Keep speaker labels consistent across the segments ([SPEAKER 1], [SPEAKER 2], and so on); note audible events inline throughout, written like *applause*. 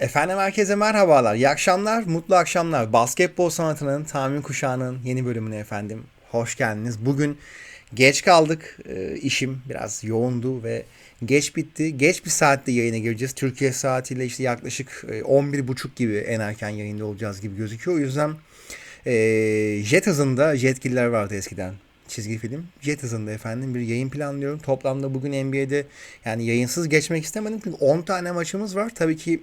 [SPEAKER 1] Efendim herkese merhabalar, iyi akşamlar, mutlu akşamlar. Basketbol sanatının tahmin kuşağının yeni bölümüne efendim hoş geldiniz. Bugün geç kaldık, Ee, işim biraz yoğundu ve geç bitti. Geç bir saatte yayına gireceğiz. Türkiye saatiyle işte yaklaşık e, 11.30 gibi en erken yayında olacağız gibi gözüküyor. O yüzden e, jet hızında Jetgiller vardı eskiden çizgi film. Jet hızında efendim bir yayın planlıyorum. Toplamda bugün NBA'de yani yayınsız geçmek istemedim çünkü 10 tane maçımız var. Tabii ki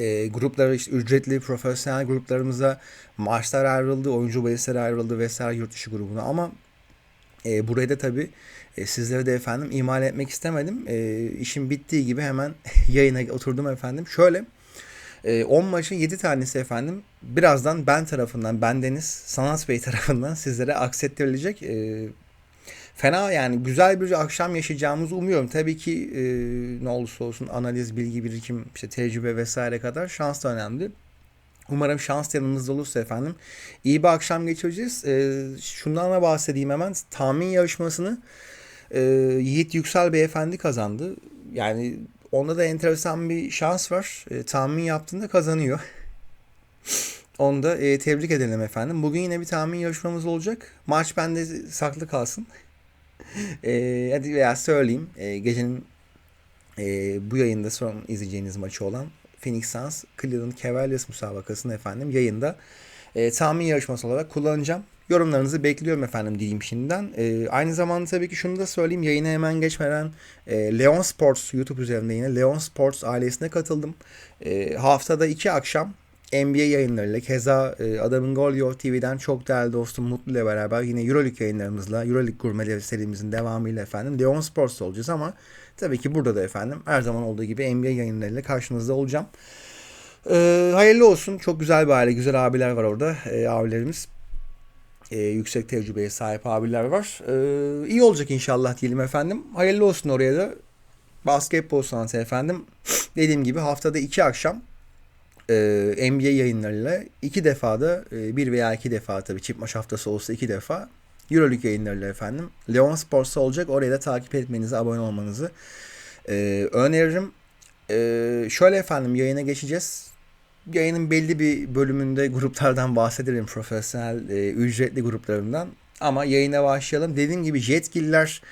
[SPEAKER 1] e, gruplara işte ücretli profesyonel gruplarımıza maçlar ayrıldı, oyuncu bahisleri ayrıldı vesaire yurt dışı grubuna ama e, burayı da tabii e, sizlere de efendim ihmal etmek istemedim. E, işim bittiği gibi hemen *laughs* yayına oturdum efendim. Şöyle e, 10 maçın 7 tanesi efendim birazdan ben tarafından, ben Deniz Sanat Bey tarafından sizlere aksettirilecek. E, Fena yani güzel bir akşam yaşayacağımızı umuyorum. Tabii ki e, ne olursa olsun analiz, bilgi birikim, işte tecrübe vesaire kadar şans da önemli. Umarım şans yanımızda olursa efendim iyi bir akşam geçireceğiz. E, şundan da bahsedeyim hemen. Tahmin yarışmasını e, Yiğit Yüksel Beyefendi kazandı. Yani onda da enteresan bir şans var. E, tahmin yaptığında kazanıyor. *laughs* Onu da e, tebrik edelim efendim. Bugün yine bir tahmin yarışmamız olacak. Maç bende saklı kalsın. *laughs* E, hadi veya söyleyeyim. E, gecenin e, bu yayında son izleyeceğiniz maçı olan Phoenix Suns Cleveland Cavaliers müsabakasını efendim yayında e, tahmin yarışması olarak kullanacağım. Yorumlarınızı bekliyorum efendim diyeyim şimdiden. E, aynı zamanda tabii ki şunu da söyleyeyim. Yayına hemen geçmeden e, Leon Sports YouTube üzerinde yine Leon Sports ailesine katıldım. E, haftada iki akşam NBA yayınlarıyla keza e, Adamın Gol Yo TV'den çok değerli dostum Mutlu ile beraber yine Euroleague yayınlarımızla Euroleague gurmeleri serimizin devamıyla efendim Leon Sports olacağız ama tabii ki burada da efendim her zaman olduğu gibi NBA yayınlarıyla karşınızda olacağım. E, hayırlı olsun. Çok güzel bir aile. Güzel abiler var orada. E, abilerimiz. E, yüksek tecrübeye sahip abiler var. E, iyi olacak inşallah diyelim efendim. Hayırlı olsun oraya da. Basketbol sanatı efendim. Dediğim gibi haftada iki akşam e, NBA yayınlarıyla iki defa da e, bir veya iki defa tabii çift maç haftası olsa iki defa Euroleague yayınlarıyla efendim. Leon Sports'ta olacak. Orayı da takip etmenizi, abone olmanızı e, öneririm. E, şöyle efendim yayına geçeceğiz. Yayının belli bir bölümünde gruplardan bahsederim. Profesyonel, e, ücretli gruplarından. Ama yayına başlayalım. Dediğim gibi Jetgiller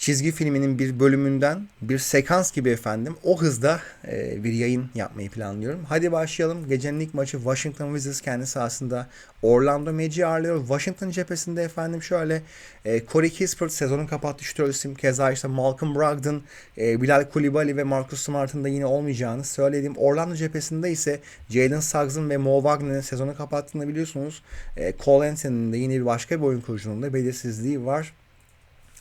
[SPEAKER 1] çizgi filminin bir bölümünden bir sekans gibi efendim o hızda e, bir yayın yapmayı planlıyorum. Hadi başlayalım. Gecenin ilk maçı Washington Wizards kendi sahasında Orlando Magic'i ağırlıyor. Washington cephesinde efendim şöyle e, Corey Kispert sezonun kapattığı şutör isim. Keza işte Malcolm Brogdon, e, Bilal Koulibaly ve Marcus Smart'ın da yine olmayacağını söyledim. Orlando cephesinde ise Jalen Suggs'ın ve Mo Wagner'ın sezonu kapattığını biliyorsunuz. E, Cole Anthony'nin de yine bir başka bir oyun kurucunun da belirsizliği var.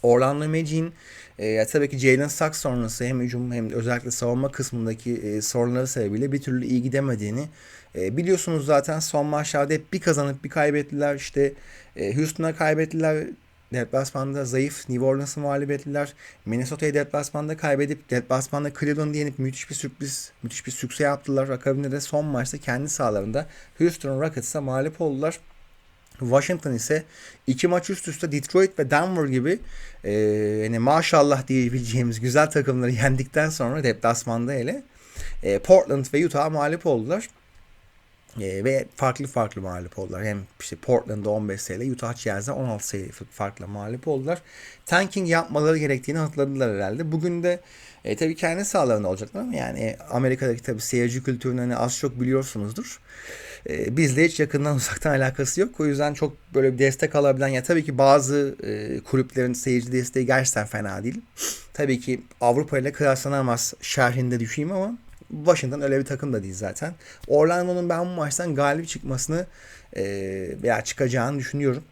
[SPEAKER 1] Orlando Magic'in e, tabii ki Jalen Suggs sonrası hem hücum hem özellikle savunma kısmındaki e, sorunları sebebiyle bir türlü iyi gidemediğini e, biliyorsunuz zaten son maçlarda hep bir kazanıp bir kaybettiler. İşte e, Houston'a kaybettiler. Deplasmanda zayıf New Orleans'ı mağlup ettiler. Minnesota'yı deplasmanda kaybedip deplasmanda Cleveland'ı yenip müthiş bir sürpriz, müthiş bir sükse yaptılar. Akabinde de son maçta kendi sahalarında Houston Rockets'a mağlup oldular. Washington ise iki maç üst üste Detroit ve Denver gibi e, yani maşallah diyebileceğimiz güzel takımları yendikten sonra deplasmanda hele e, Portland ve Utah mağlup oldular. E, ve farklı farklı mağlup oldular. Hem işte Portland'da 15 sayıyla Utah Jazz'da 16 sayı farklı mağlup oldular. Tanking yapmaları gerektiğini hatırladılar herhalde. Bugün de e, tabii kendi sahalarında olacaklar ama yani Amerika'daki tabii seyirci kültürünü hani az çok biliyorsunuzdur. E, bizle hiç yakından *laughs* uzaktan alakası yok. O yüzden çok böyle bir destek alabilen ya tabii ki bazı e, kulüplerin seyirci desteği gerçekten fena değil. Tabii ki Avrupa ile kıyaslanamaz şerhinde düşeyim ama Washington öyle bir takım da değil zaten. Orlando'nun ben bu maçtan galip çıkmasını e, veya çıkacağını düşünüyorum.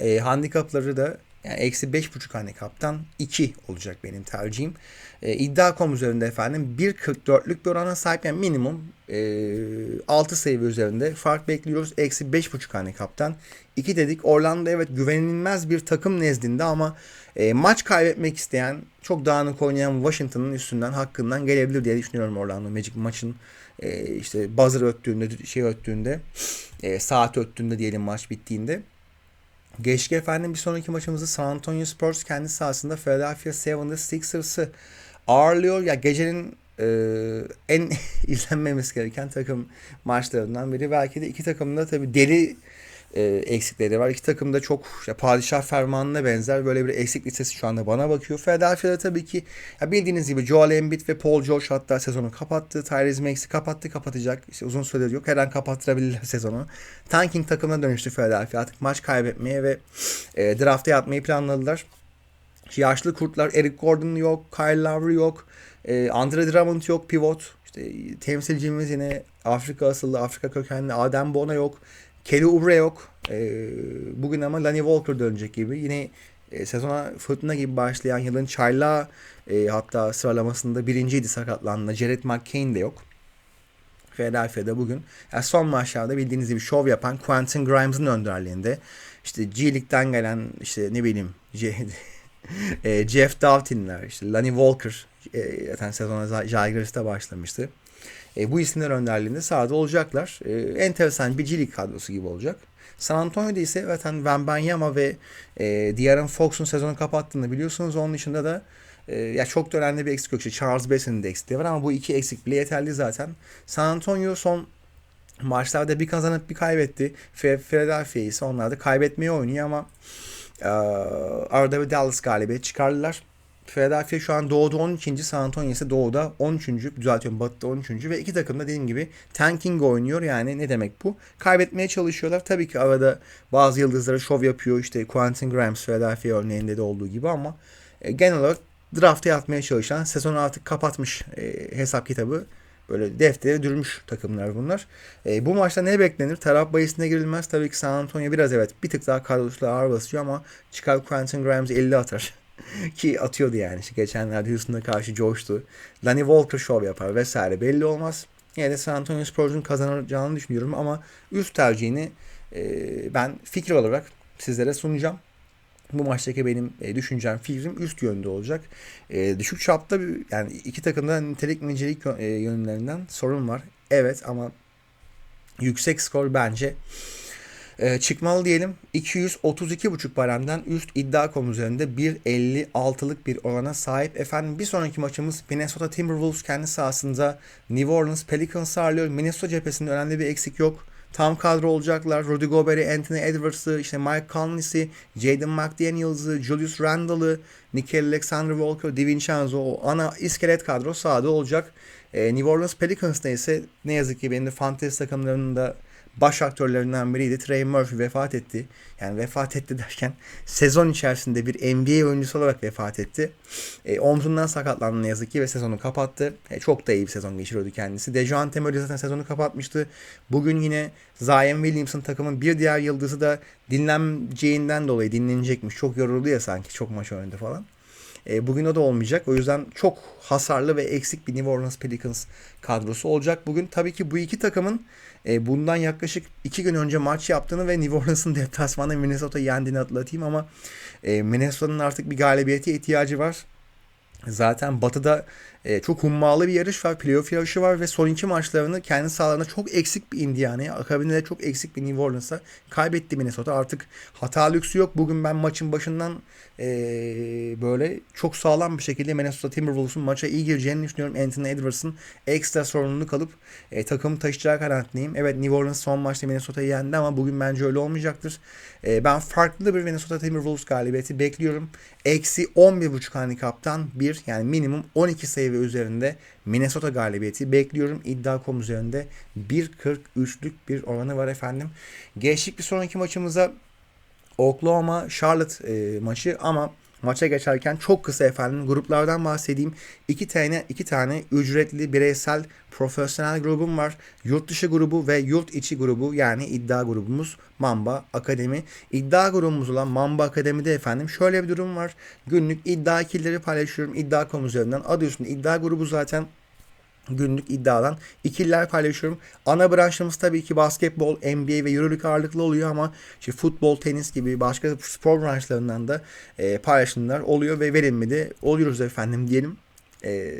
[SPEAKER 1] E, handikapları da yani eksi 5.5 handikaptan 2 olacak benim tercihim. E, iddia.com üzerinde efendim 1.44'lük bir orana sahip yani minimum e, 6 seviye üzerinde fark bekliyoruz. Eksi 5.5 handikaptan 2 dedik. Orlando evet güvenilmez bir takım nezdinde ama e, maç kaybetmek isteyen çok dağınık oynayan Washington'ın üstünden hakkından gelebilir diye düşünüyorum Orlando Magic maçın e, işte buzzer öttüğünde şey öttüğünde e, saat öttüğünde diyelim maç bittiğinde. Geçki efendim bir sonraki maçımızda San Antonio Spurs kendi sahasında Philadelphia 76ers'ı ağırlıyor. Ya gecenin e, en *laughs* izlenmemiz gereken takım maçlarından biri. Belki de iki takımın da tabii deli e, eksikleri var. İki takım da çok işte padişah fermanına benzer böyle bir eksik listesi şu anda bana bakıyor. Philadelphia'da tabii ki ya bildiğiniz gibi Joel Embiid ve Paul George hatta sezonu kapattı. Tyrese Maxey kapattı kapatacak. İşte uzun süredir yok. Her an kapattırabilirler *laughs* sezonu. Tanking takımına dönüştü Philadelphia. Artık maç kaybetmeye ve e, drafta yatmayı planladılar. Yaşlı kurtlar Eric Gordon yok, Kyle Lowry yok, e, Andre Drummond yok, pivot. İşte temsilcimiz yine Afrika asıllı, Afrika kökenli Adem Bona yok. Kelly Oubre yok. E, bugün ama Lonnie Walker dönecek gibi. Yine e, sezona fırtına gibi başlayan yılın çayla e, hatta sıralamasında birinciydi sakatlandığında. Jared McCain de yok. Philadelphia'da bugün. Yani son maçlarda bildiğiniz gibi şov yapan Quentin Grimes'ın önderliğinde. İşte G League'den gelen işte ne bileyim *laughs* e, Jeff Doughtin'ler, işte Lonnie Walker e, zaten sezona Jagiris'te başlamıştı. E, bu isimler önderliğinde sahada olacaklar. E, enteresan bir G kadrosu gibi olacak. San Antonio'da ise zaten Wembanyama ve e, De'Aaron Fox'un sezonu kapattığını biliyorsunuz. Onun dışında da e, ya çok da önemli bir eksik yok. İşte Charles Bassey'nin de eksikliği var ama bu iki eksik bile yeterli zaten. San Antonio son maçlarda bir kazanıp bir kaybetti. Philadelphia ise onlar da kaybetmeyi oynuyor ama e, arada bir Dallas galibiyet çıkardılar. Philadelphia şu an doğuda 12. San Antonio ise doğuda 13. Düzeltiyorum batıda 13. Ve iki takım da dediğim gibi tanking oynuyor. Yani ne demek bu? Kaybetmeye çalışıyorlar. Tabii ki arada bazı yıldızlara şov yapıyor. İşte Quentin Grimes Philadelphia örneğinde de olduğu gibi ama e, genel olarak drafta yatmaya çalışan sezonu artık kapatmış e, hesap kitabı böyle deftere dürmüş takımlar bunlar. E, bu maçta ne beklenir? Taraf bayisine girilmez. Tabii ki San Antonio biraz evet bir tık daha kadrosuyla ağır basıyor ama çıkar Quentin Grimes 50 atar. *laughs* Ki atıyordu yani. İşte geçenlerde Houston'a karşı coştu. Lonnie Walker show yapar vesaire belli olmaz. Yine de San Antonio Spurs'un kazanacağını düşünüyorum ama üst tercihini e, ben fikir olarak sizlere sunacağım. Bu maçtaki benim e, düşüncem, fikrim üst yönde olacak. E, düşük çapta bir, yani iki takımda nitelik nicelik e, yönlerinden sorun var. Evet ama yüksek skor bence e, çıkmalı diyelim. 232,5 baremden üst iddia.com üzerinde 1.56'lık bir orana sahip. Efendim bir sonraki maçımız Minnesota Timberwolves kendi sahasında New Orleans Pelicans ağırlıyor. Minnesota cephesinde önemli bir eksik yok. Tam kadro olacaklar. Rudy Gobert'i, Anthony Edwards'ı, işte Mike Conley'si, Jaden McDaniels'ı, Julius Randle'ı, Nickel Alexander Walker, DiVincenzo o ana iskelet kadro sahada olacak. Ee, New Orleans Pelicans'ta ise ne yazık ki benim de fantasy takımlarının da baş aktörlerinden biriydi. Trey Murphy vefat etti. Yani vefat etti derken sezon içerisinde bir NBA oyuncusu olarak vefat etti. E, omzundan sakatlandı ne yazık ki ve sezonu kapattı. E, çok da iyi bir sezon geçiriyordu kendisi. Dejounte Murray zaten sezonu kapatmıştı. Bugün yine Zion Williamson takımın bir diğer yıldızı da dinleneceğinden dolayı dinlenecekmiş. Çok yoruldu ya sanki çok maç oynadı falan. E, bugün o da olmayacak. O yüzden çok hasarlı ve eksik bir New Orleans Pelicans kadrosu olacak. Bugün tabii ki bu iki takımın e, bundan yaklaşık iki gün önce maç yaptığını ve New Orleans'ın *laughs* deplasmanda Minnesota'yı yendiğini hatırlatayım ama e, Minnesota'nın artık bir galibiyete ihtiyacı var. Zaten Batı'da e, çok hummalı bir yarış var. Playoff yarışı var ve son iki maçlarını kendi sahalarında çok eksik bir Indiana'ya, akabinde de çok eksik bir New Orleans'a kaybetti Minnesota. Artık hata lüksü yok. Bugün ben maçın başından e, böyle çok sağlam bir şekilde Minnesota Timberwolves'un maça iyi gireceğini düşünüyorum. Anthony Edwards'ın ekstra sorumluluk kalıp e, takımı taşıyacağı kanaatindeyim. Evet New Orleans son maçta Minnesota'yı yendi ama bugün bence öyle olmayacaktır. E, ben farklı bir Minnesota Timberwolves galibiyeti bekliyorum. Eksi 11.5 handikaptan bir yani minimum 12 sayı ve üzerinde Minnesota galibiyeti bekliyorum. İddia.com üzerinde 1.43'lük bir oranı var efendim. Geçtik bir sonraki maçımıza Oklahoma Charlotte e, maçı ama maça geçerken çok kısa efendim gruplardan bahsedeyim. İki tane iki tane ücretli bireysel profesyonel grubum var. Yurt dışı grubu ve yurt içi grubu yani iddia grubumuz Mamba Akademi. İddia grubumuz olan Mamba Akademi'de efendim şöyle bir durum var. Günlük iddia ikilileri paylaşıyorum iddia.com üzerinden. Adı üstünde iddia grubu zaten günlük iddiadan ikililer paylaşıyorum. Ana branşımız tabii ki basketbol, NBA ve Euroleague ağırlıklı oluyor ama işte futbol, tenis gibi başka spor branşlarından da e, paylaşımlar oluyor ve verimli de oluyoruz efendim diyelim. E,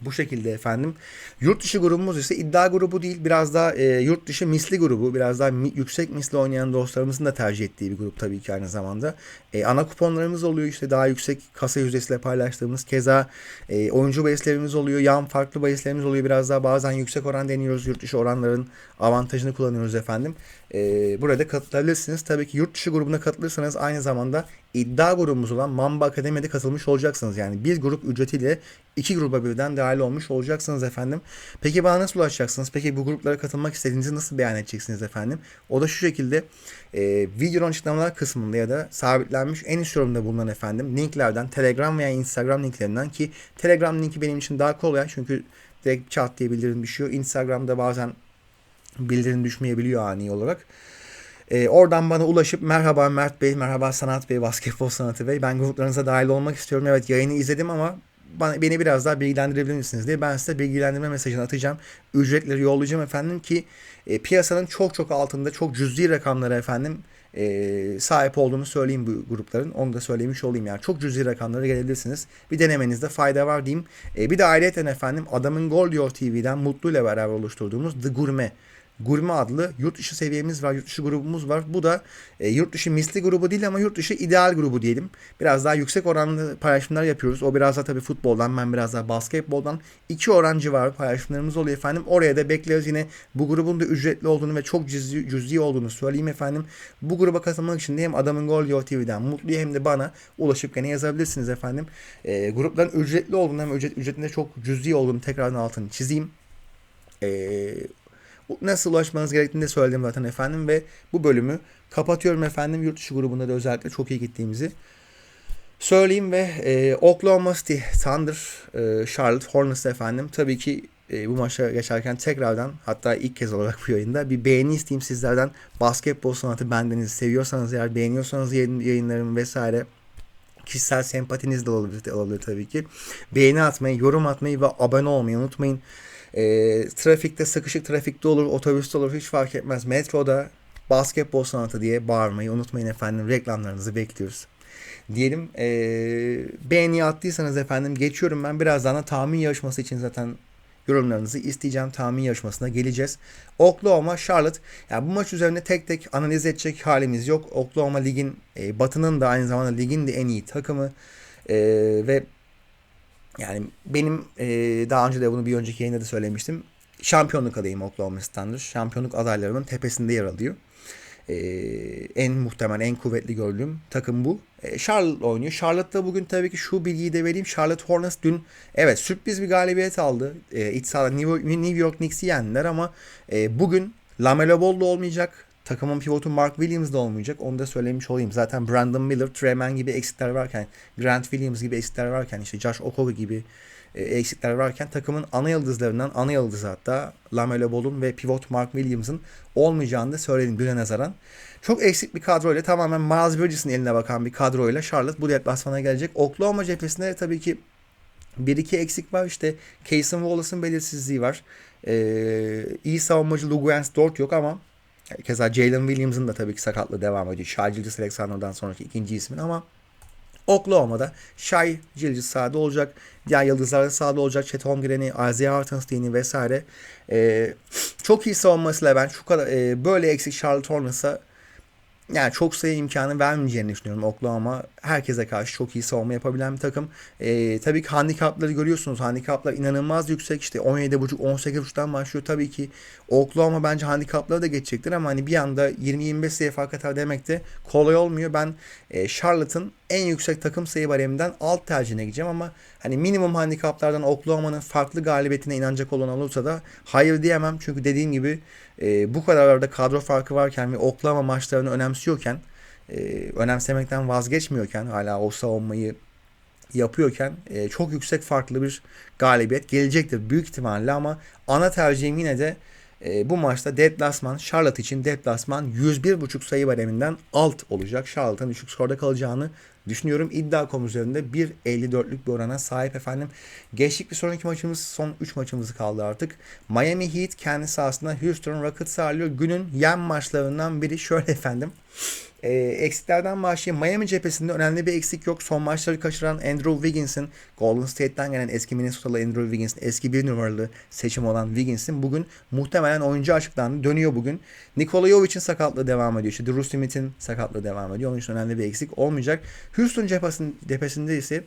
[SPEAKER 1] Bu şekilde efendim. Yurt dışı grubumuz ise iddia grubu değil. Biraz daha e, yurt dışı misli grubu. Biraz daha mi, yüksek misli oynayan dostlarımızın da tercih ettiği bir grup tabii ki aynı zamanda. E, ana kuponlarımız oluyor işte daha yüksek kasa yüzdesiyle paylaştığımız. Keza e, oyuncu bahislerimiz oluyor. Yan farklı bahislerimiz oluyor. Biraz daha bazen yüksek oran deniyoruz. Yurt dışı oranların avantajını kullanıyoruz efendim. E, burada katılabilirsiniz. Tabii ki yurt dışı grubuna katılırsanız aynı zamanda iddia grubumuz olan Mamba Akademi'de katılmış olacaksınız. Yani bir grup ücretiyle iki gruba birden dahil olmuş olacaksınız efendim. Peki bana nasıl ulaşacaksınız? Peki bu gruplara katılmak istediğinizi nasıl beyan edeceksiniz efendim? O da şu şekilde e, videonun açıklamalar kısmında ya da sabitlenmiş en üst yorumda bulunan efendim linklerden Telegram veya Instagram linklerinden ki Telegram linki benim için daha kolay çünkü direkt chat diye bildirim düşüyor. Instagram'da bazen bildirim düşmeyebiliyor ani olarak. E, oradan bana ulaşıp merhaba Mert Bey, merhaba Sanat Bey, Basketbol Sanatı Bey. Ben gruplarınıza dahil olmak istiyorum. Evet yayını izledim ama bana, beni biraz daha bilgilendirebilir misiniz diye ben size bilgilendirme mesajını atacağım. Ücretleri yollayacağım efendim ki e, piyasanın çok çok altında çok cüzi rakamlara efendim e, sahip olduğunu söyleyeyim bu grupların. Onu da söylemiş olayım yani. Çok cüzi rakamlara gelebilirsiniz. Bir denemenizde fayda var diyeyim. E, bir de ayrıca efendim Adamın Gol Diyor TV'den Mutlu ile beraber oluşturduğumuz The Gurme Gurme adlı yurt dışı seviyemiz var, yurt dışı grubumuz var. Bu da e, yurt dışı misli grubu değil ama yurt dışı ideal grubu diyelim. Biraz daha yüksek oranlı paylaşımlar yapıyoruz. O biraz daha tabii futboldan, ben biraz daha basketboldan. iki oran civarı paylaşımlarımız oluyor efendim. Oraya da bekleriz yine bu grubun da ücretli olduğunu ve çok cüzi, cüzi olduğunu söyleyeyim efendim. Bu gruba katılmak için de hem Adamın Gol Yo TV'den Mutlu'ya hem de bana ulaşıp gene yazabilirsiniz efendim. E, grupların ücretli olduğunu hem ücret, ücretinde çok cüzi olduğunu tekrardan altını çizeyim. E, nasıl ulaşmanız gerektiğini de söyledim zaten efendim ve bu bölümü kapatıyorum efendim. Yurt dışı grubunda da özellikle çok iyi gittiğimizi söyleyeyim ve e, Oklahoma City Thunder, e, Charlotte Hornets efendim. Tabii ki e, bu maça geçerken tekrardan hatta ilk kez olarak bu yayında bir beğeni isteyeyim sizlerden. Basketbol sanatı bendenizi seviyorsanız eğer beğeniyorsanız yayın, yayınlarımı vesaire kişisel sempatiniz de olabilir, olabilir tabii ki. Beğeni atmayı, yorum atmayı ve abone olmayı unutmayın. E, trafikte sıkışık trafikte olur, otobüste olur hiç fark etmez. Metroda basketbol sanatı diye bağırmayı unutmayın efendim. Reklamlarınızı bekliyoruz. Diyelim e, beğeni attıysanız efendim geçiyorum ben birazdan da tahmin yarışması için zaten yorumlarınızı isteyeceğim. Tahmin yarışmasına geleceğiz. Oklahoma, Charlotte. Yani bu maç üzerine tek tek analiz edecek halimiz yok. Oklahoma ligin e, batının da aynı zamanda ligin de en iyi takımı. E, ve yani benim e, daha önce de bunu bir önceki yayında da söylemiştim. Şampiyonluk adayım Oklahoma Thunder. Şampiyonluk adaylarının tepesinde yer alıyor. E, en muhtemel, en kuvvetli gördüğüm takım bu. E, Charlotte oynuyor. Charlotte'da bugün tabii ki şu bilgiyi de vereyim. Charlotte Hornets dün evet sürpriz bir galibiyet aldı. E, iç sahada New New York Knicks'i yendiler ama e, bugün Lamelo Ball da olmayacak. Takımın pivotu Mark Williams da olmayacak. Onu da söylemiş olayım. Zaten Brandon Miller, Trey gibi eksikler varken, Grant Williams gibi eksikler varken, işte Josh Okogie gibi e, eksikler varken takımın ana yıldızlarından, ana yıldızı hatta Lamelo Ball'un ve pivot Mark Williams'ın olmayacağını da söyledim düne nazaran. Çok eksik bir kadroyla tamamen Miles Bridges'in eline bakan bir kadroyla Charlotte bu deplasmana gelecek. Oklahoma cephesinde tabii ki bir iki eksik var. İşte Cason Wallace'ın belirsizliği var. Ee, iyi savunmacı Lou Dort yok ama Keza Jalen Williams'ın da tabii ki sakatlığı devam ediyor. Shai Gilgis Alexander'dan sonraki ikinci ismin ama Oklahoma'da Shai Gilgis sahada olacak. Diğer yıldızlar da sahada olacak. Chet Holmgren'i, Isaiah Hartenstein'i vesaire. Ee, çok iyi savunmasıyla ben şu kadar e, böyle eksik Charlotte Hornets'a yani çok sayı imkanı vermeyeceğini düşünüyorum Oklahoma. Herkese karşı çok iyi savunma yapabilen bir takım. Ee, tabii ki handikapları görüyorsunuz. Handikaplar inanılmaz yüksek. İşte 17.5-18.5'tan başlıyor. Tabii ki Oklahoma bence handikapları da geçecektir ama hani bir anda 20-25 sayı fark atar demek de kolay olmuyor. Ben e, Charlotte'ın en yüksek takım sayı bareminden alt tercihine gideceğim ama hani minimum handikaplardan Oklahoma'nın farklı galibiyetine inanacak olan olursa da hayır diyemem. Çünkü dediğim gibi e, bu kadar arada kadro farkı varken ve Oklahoma maçlarını önemsiyorken e, önemsemekten vazgeçmiyorken hala o savunmayı yapıyorken e, çok yüksek farklı bir galibiyet gelecektir büyük ihtimalle ama ana tercihim yine de e, bu maçta deplasman Charlotte için deplasman 101.5 sayı bareminden alt olacak. Charlotte'ın düşük skorda kalacağını düşünüyorum. İddia.com üzerinde 1.54'lük bir orana sahip efendim. Geçtik bir sonraki maçımız son 3 maçımız kaldı artık. Miami Heat kendi sahasında Houston Rockets ağırlıyor. Günün yen maçlarından biri şöyle efendim. E, eksiklerden başlayayım. Miami cephesinde önemli bir eksik yok. Son maçları kaçıran Andrew Wiggins'in Golden State'ten gelen eski Minnesota'lı Andrew Wiggins'in eski bir numaralı seçim olan Wiggins'in bugün muhtemelen oyuncu açıklandı. Dönüyor bugün. Nikola Jovic'in sakatlığı devam ediyor. İşte Drew Smith'in sakatlığı devam ediyor. Onun için önemli bir eksik olmayacak. Houston cephesinde, ise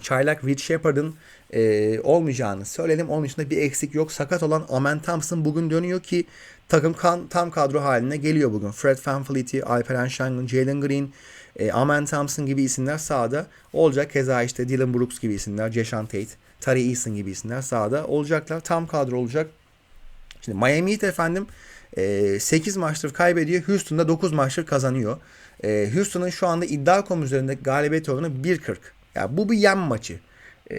[SPEAKER 1] çaylak Reed Shepard'ın e, olmayacağını söyledim. Onun dışında bir eksik yok. Sakat olan Omen Thompson bugün dönüyor ki takım kan, tam kadro haline geliyor bugün. Fred VanVleet'i, Alperen Şengün, Jalen Green, e, Amen Thompson gibi isimler sahada olacak. Keza işte Dylan Brooks gibi isimler, Jason Tate, Tari Eason gibi isimler sahada olacaklar. Tam kadro olacak. Şimdi Miami Heat efendim e, 8 maçtır kaybediyor. Houston'da 9 maçtır kazanıyor. E, Houston'ın şu anda iddia.com üzerinde galibiyet oranı 1.40. Yani bu bir yen maçı. Ee,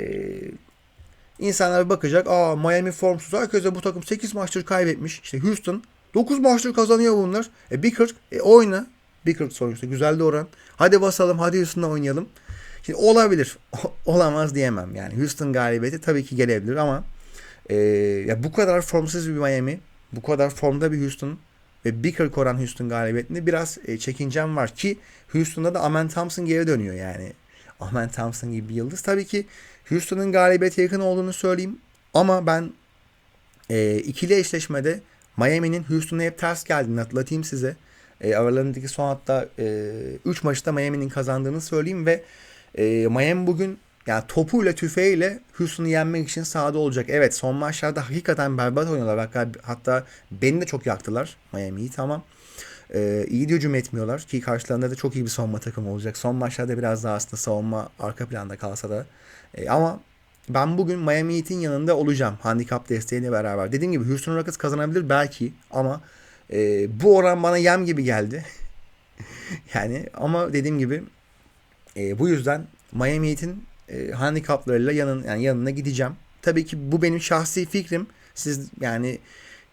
[SPEAKER 1] insanlar bakacak. Aa Miami formsuz. Herkese bu takım 8 maçtır kaybetmiş. İşte Houston 9 maçtır kazanıyor bunlar. E 1.40. E oyna. 1.40 sonuçta. Güzel de oran. Hadi basalım. Hadi Houston'da oynayalım. Şimdi olabilir. *laughs* Olamaz diyemem. Yani Houston galibiyeti tabii ki gelebilir ama e, ya bu kadar formsuz bir Miami, bu kadar formda bir Houston ve 1.40 oran Houston galibiyetinde biraz e, çekincem var ki Houston'da da Amen Thompson geri dönüyor yani. Ahmet Thompson gibi bir yıldız. Tabii ki Houston'ın galibiyete yakın olduğunu söyleyeyim. Ama ben e, ikili eşleşmede Miami'nin Houston'a hep ters geldiğini hatırlatayım size. E, aralarındaki son hatta 3 e, maçta Miami'nin kazandığını söyleyeyim ve e, Miami bugün yani topuyla tüfeğiyle Houston'u yenmek için sahada olacak. Evet son maçlarda hakikaten berbat oynuyorlar. Hatta, hatta beni de çok yaktılar Miami'yi tamam. Ee, iyi de hücum etmiyorlar ki karşılarında da çok iyi bir savunma takımı olacak. Son maçlarda biraz daha aslında savunma arka planda kalsa da. Ee, ama ben bugün Miami Heat'in yanında olacağım. Handikap desteğiyle beraber. Dediğim gibi Houston Rockets kazanabilir belki ama e, bu oran bana yem gibi geldi. *laughs* yani ama dediğim gibi e, bu yüzden Miami Heat'in e, handikaplarıyla yanın, yani yanına gideceğim. Tabii ki bu benim şahsi fikrim. Siz yani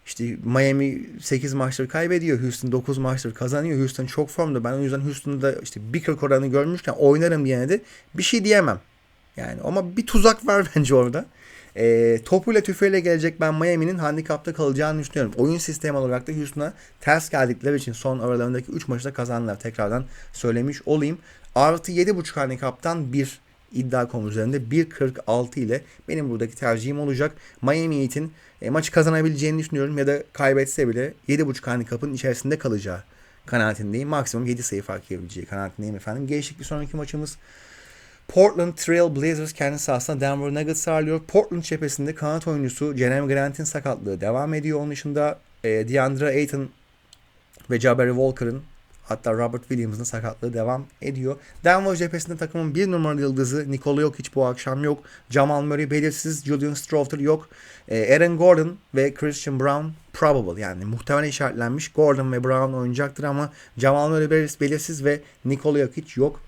[SPEAKER 1] işte Miami 8 maçları kaybediyor. Houston 9 maçları kazanıyor. Houston çok formda. Ben o yüzden Houston'da işte kırk oranı görmüşken oynarım yine de bir şey diyemem. Yani ama bir tuzak var *laughs* bence orada. E, topuyla tüfeğiyle gelecek ben Miami'nin handikapta kalacağını düşünüyorum. Oyun sistemi olarak da Houston'a ters geldikleri için son aralarındaki 3 maçta kazandılar. Tekrardan söylemiş olayım. Artı 7.5 handikaptan 1 iddia konu üzerinde 1.46 ile benim buradaki tercihim olacak. Miami Heat'in e, maçı kazanabileceğini düşünüyorum ya da kaybetse bile 7.5 handikapın içerisinde kalacağı kanaatindeyim. Maksimum 7 sayı fark yiyebileceği kanaatindeyim efendim. Geçtik bir sonraki maçımız. Portland Trail Blazers kendi sahasında Denver Nuggets ağırlıyor. Portland cephesinde kanat oyuncusu Jeremy Grant'in sakatlığı devam ediyor. Onun dışında e, DeAndre Ayton ve Jabari Walker'ın Hatta Robert Williams'ın sakatlığı devam ediyor. Denver cephesinde takımın bir numaralı yıldızı Nikola Jokic bu akşam yok. Jamal Murray belirsiz. Julian Stroughter yok. E, Aaron Gordon ve Christian Brown probable yani muhtemelen işaretlenmiş. Gordon ve Brown oynayacaktır ama Jamal Murray belirsiz ve Nikola Jokic yok.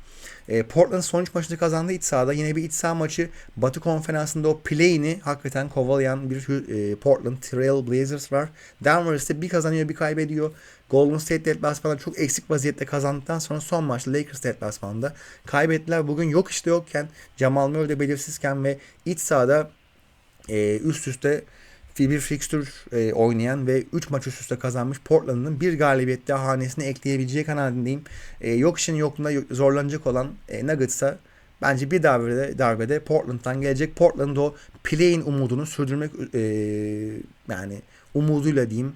[SPEAKER 1] E, Portland sonuç maçını kazandı iç sahada. Yine bir iç saha maçı Batı konferansında o play'ini hakikaten kovalayan bir e, Portland Trail Blazers var. Denver ise bir kazanıyor bir kaybediyor. Golden State deplasmanında çok eksik vaziyette kazandıktan sonra son maçta Lakers deplasmanında kaybettiler. Bugün yok işte yokken Jamal Murray de belirsizken ve iç sahada e, üst üste bir fixture e, oynayan ve 3 maç üst üste kazanmış Portland'ın bir galibiyet daha hanesine ekleyebileceği kanaatindeyim. E, yok işin yokluğunda zorlanacak olan e, Nuggets'a bence bir darbede, darbede Portland'dan gelecek. Portland o play'in umudunu sürdürmek e, yani umuduyla diyeyim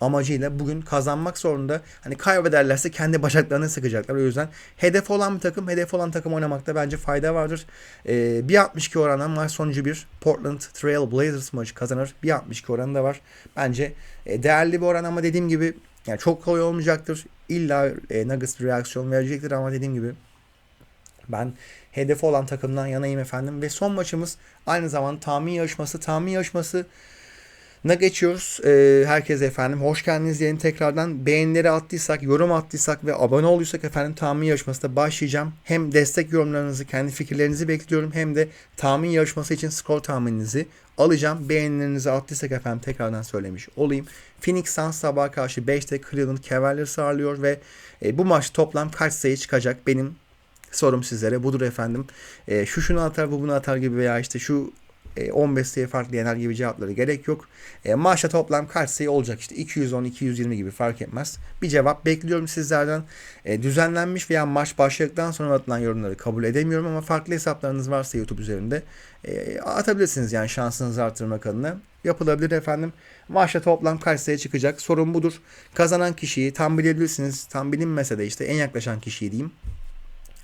[SPEAKER 1] amacıyla bugün kazanmak zorunda. Hani kaybederlerse kendi bacaklarını sıkacaklar. O yüzden hedef olan bir takım, hedef olan takım oynamakta bence fayda vardır. Ee, 1.62 orandan maç sonucu bir Portland Trail Blazers maçı kazanır. 1.62 oranı da var. Bence e, değerli bir oran ama dediğim gibi yani çok kolay olmayacaktır. İlla e, Nuggets bir reaksiyon verecektir ama dediğim gibi ben hedefi olan takımdan yanayım efendim. Ve son maçımız aynı zamanda tahmin yarışması. Tahmin yarışması ne geçiyoruz? Ee, herkese efendim hoş geldiniz diyelim tekrardan. Beğenileri attıysak, yorum attıysak ve abone olduysak efendim tahmin yarışmasında başlayacağım. Hem destek yorumlarınızı, kendi fikirlerinizi bekliyorum hem de tahmin yarışması için skor tahmininizi alacağım. Beğenilerinizi attıysak efendim tekrardan söylemiş olayım. Phoenix Suns sabah karşı 5'te Cleveland Cavaliers ağırlıyor ve e, bu maç toplam kaç sayı çıkacak benim Sorum sizlere budur efendim. E, şu şunu atar bu bunu atar gibi veya işte şu e, 15 sayı farklı yener gibi cevapları gerek yok. E, maçta toplam kaç sayı olacak işte 210 220 gibi fark etmez. Bir cevap bekliyorum sizlerden. E, düzenlenmiş veya maç başladıktan sonra atılan yorumları kabul edemiyorum ama farklı hesaplarınız varsa YouTube üzerinde e, atabilirsiniz yani şansınızı artırmak adına. Yapılabilir efendim. Maçta toplam kaç sayı çıkacak? Sorun budur. Kazanan kişiyi tam bilebilirsiniz. Tam bilinmese de işte en yaklaşan kişiyi diyeyim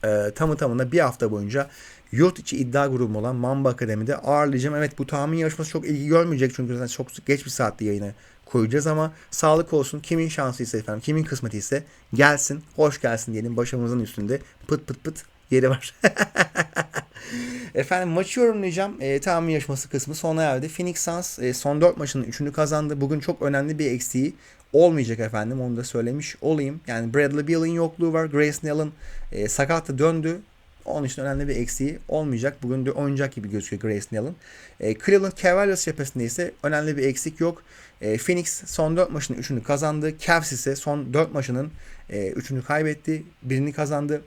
[SPEAKER 1] e, tamı tamına bir hafta boyunca yurt içi iddia grubum olan Mamba Akademi'de ağırlayacağım. Evet bu tahmin yarışması çok ilgi görmeyecek çünkü zaten çok geç bir saatte yayına koyacağız ama sağlık olsun. Kimin şanslıysa efendim, kimin kısmeti ise gelsin, hoş gelsin diyelim. Başımızın üstünde pıt pıt pıt yeri var. *laughs* Efendim maçı yorumlayacağım. E, tahmin yarışması kısmı sona erdi. Phoenix Suns e, son 4 maçının 3'ünü kazandı. Bugün çok önemli bir eksiği olmayacak efendim. Onu da söylemiş olayım. Yani Bradley Beal'ın yokluğu var. Grace Neal'ın e, sakatı döndü. Onun için önemli bir eksiği olmayacak. Bugün de oynayacak gibi gözüküyor Grace Neal'ın. E, Cleveland Cavaliers cephesinde ise önemli bir eksik yok. E, Phoenix son 4 maçının 3'ünü kazandı. Cavs ise son 4 maçının e, 3'ünü kaybetti. Birini kazandı.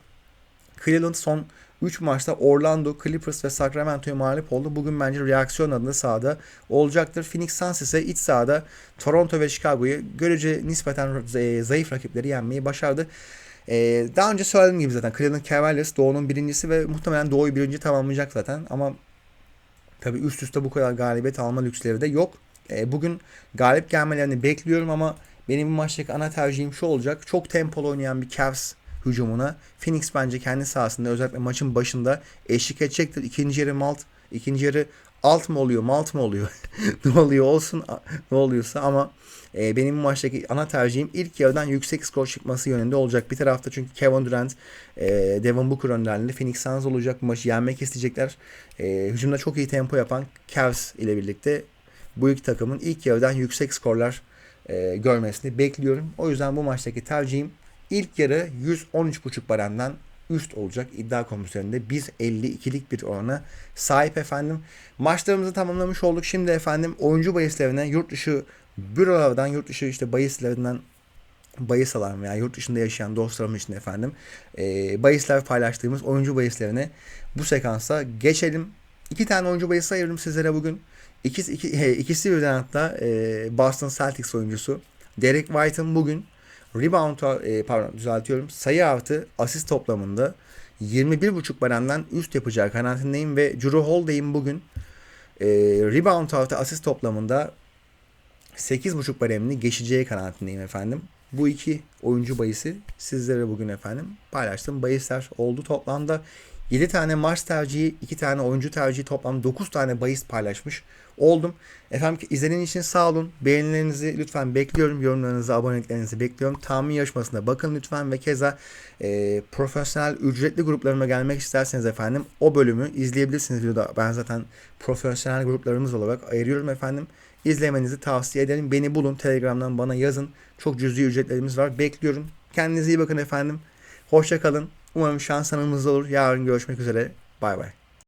[SPEAKER 1] Cleveland son 3 maçta Orlando, Clippers ve Sacramento'ya mağlup oldu. Bugün bence reaksiyon adında sahada olacaktır. Phoenix Suns ise iç sahada Toronto ve Chicago'yu görece nispeten zayıf rakipleri yenmeyi başardı. Ee, daha önce söylediğim gibi zaten Cleveland Cavaliers Doğu'nun birincisi ve muhtemelen Doğu'yu birinci tamamlayacak zaten. Ama tabii üst üste bu kadar galibiyet alma lüksleri de yok. Ee, bugün galip gelmelerini bekliyorum ama benim bu maçtaki ana tercihim şu olacak. Çok tempolu oynayan bir Cavs hücumuna Phoenix bence kendi sahasında özellikle maçın başında eşlik edecektir. İkinci yarı Malt, ikinci yarı alt mı oluyor, malt mı oluyor? *laughs* ne oluyor olsun, ne oluyorsa ama e, benim bu maçtaki ana tercihim ilk yarıdan yüksek skor çıkması yönünde olacak. Bir tarafta çünkü Kevin Durant, e, Devin Booker önderliğinde Phoenix Suns olacak. Bu maçı yenmek isteyecekler. E, hücumda çok iyi tempo yapan Cavs ile birlikte bu iki takımın ilk yarıdan yüksek skorlar e, görmesini bekliyorum. O yüzden bu maçtaki tercihim İlk yarı 113.5 baremden üst olacak iddia komisyonunda 1.52'lik bir orana sahip efendim. Maçlarımızı tamamlamış olduk. Şimdi efendim oyuncu bahislerine yurt dışı bürolardan, yurt dışı işte bahislerinden bahis alan veya yurt dışında yaşayan dostlarım için efendim e, bahisler paylaştığımız oyuncu bahislerine bu sekansa geçelim. İki tane oyuncu bahisi ayırdım sizlere bugün. İkisi, iki, he, *laughs* ikisi birden hatta e, Boston Celtics oyuncusu. Derek White'ın bugün Rebound e, pardon düzeltiyorum. Sayı artı asist toplamında 21.5 baremden üst yapacağı kanaatindeyim ve Drew Holiday'in bugün e, rebound artı asist toplamında 8.5 baremini geçeceği kanaatindeyim efendim. Bu iki oyuncu bayisi sizlere bugün efendim paylaştım. Bayisler oldu toplamda 7 tane maç tercihi, 2 tane oyuncu tercihi toplam 9 tane bahis paylaşmış oldum. Efendim izlediğiniz için sağ olun. Beğenilerinizi lütfen bekliyorum. Yorumlarınızı, aboneliklerinizi bekliyorum. Tahmin yarışmasına bakın lütfen ve keza e, profesyonel ücretli gruplarıma gelmek isterseniz efendim o bölümü izleyebilirsiniz videoda. Ben zaten profesyonel gruplarımız olarak ayırıyorum efendim. İzlemenizi tavsiye ederim. Beni bulun. Telegram'dan bana yazın. Çok cüzi ücretlerimiz var. Bekliyorum. Kendinize iyi bakın efendim. Hoşça kalın. Umarım şans olur. Yarın görüşmek üzere. Bay bay.